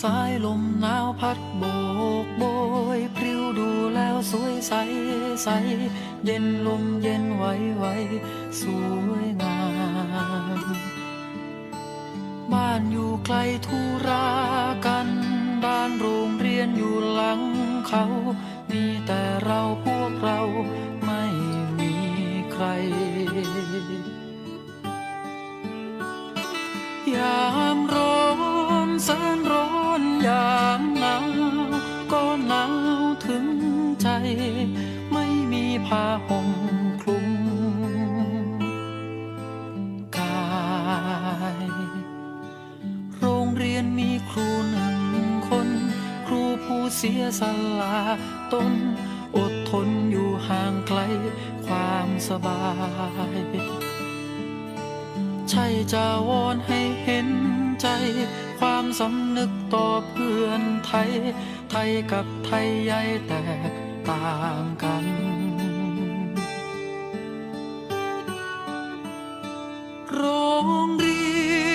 สายลมหนาวพัดโบกโบยพริ้วดูแล้วสวยใสใส เย็นลมเย็นไหวไหวสวยงาม บ้านอยู่ไกลทุรากันบ้านโรงเรียนอยู่หลังเขา มีแต่เราพวกเรา ยามหนาวก็หนาวถึงใจ ไม่มีผ้าห่มคลุมกาย โรงเรียนมีครูหนึ่งคน ครูผู้เสียสละตนอดทนอยู่ห่างไกลความสบาย ใช่จะวอนให้เห็น ใจ ความสำนึกต่อเพื่อนไทย ไทยกับไทยใหญ่แตกต่างกันโรงเรี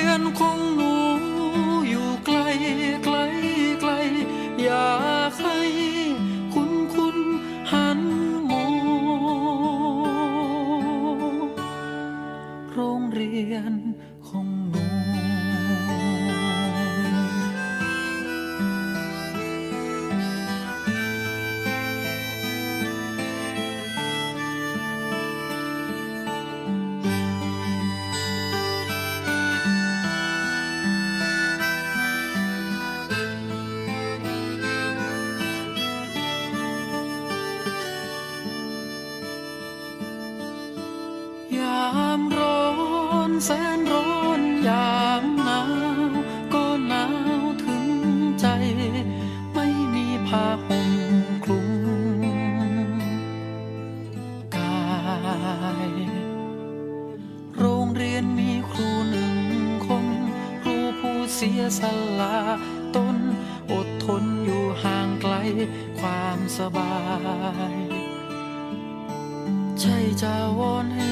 ยนของหนูอยู่ไกลไกลไกล อยากให้คุณคุณหันมองโรงเรียนของหนู แสนร้อนยามหนาวก็หนาวถึงใจ ไม่มีผ้าห่มคลุมกาย โรงเรียนมีครูหนึ่งคน ครูผู้เสียสละตนอดทนอยู่ห่างไกลความสบายใช่จะวอนให้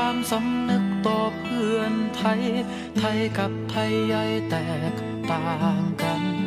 ความสำนึกต่อเพื่อนไทย ไทยกับไทยใหญ่แตกต่างกัน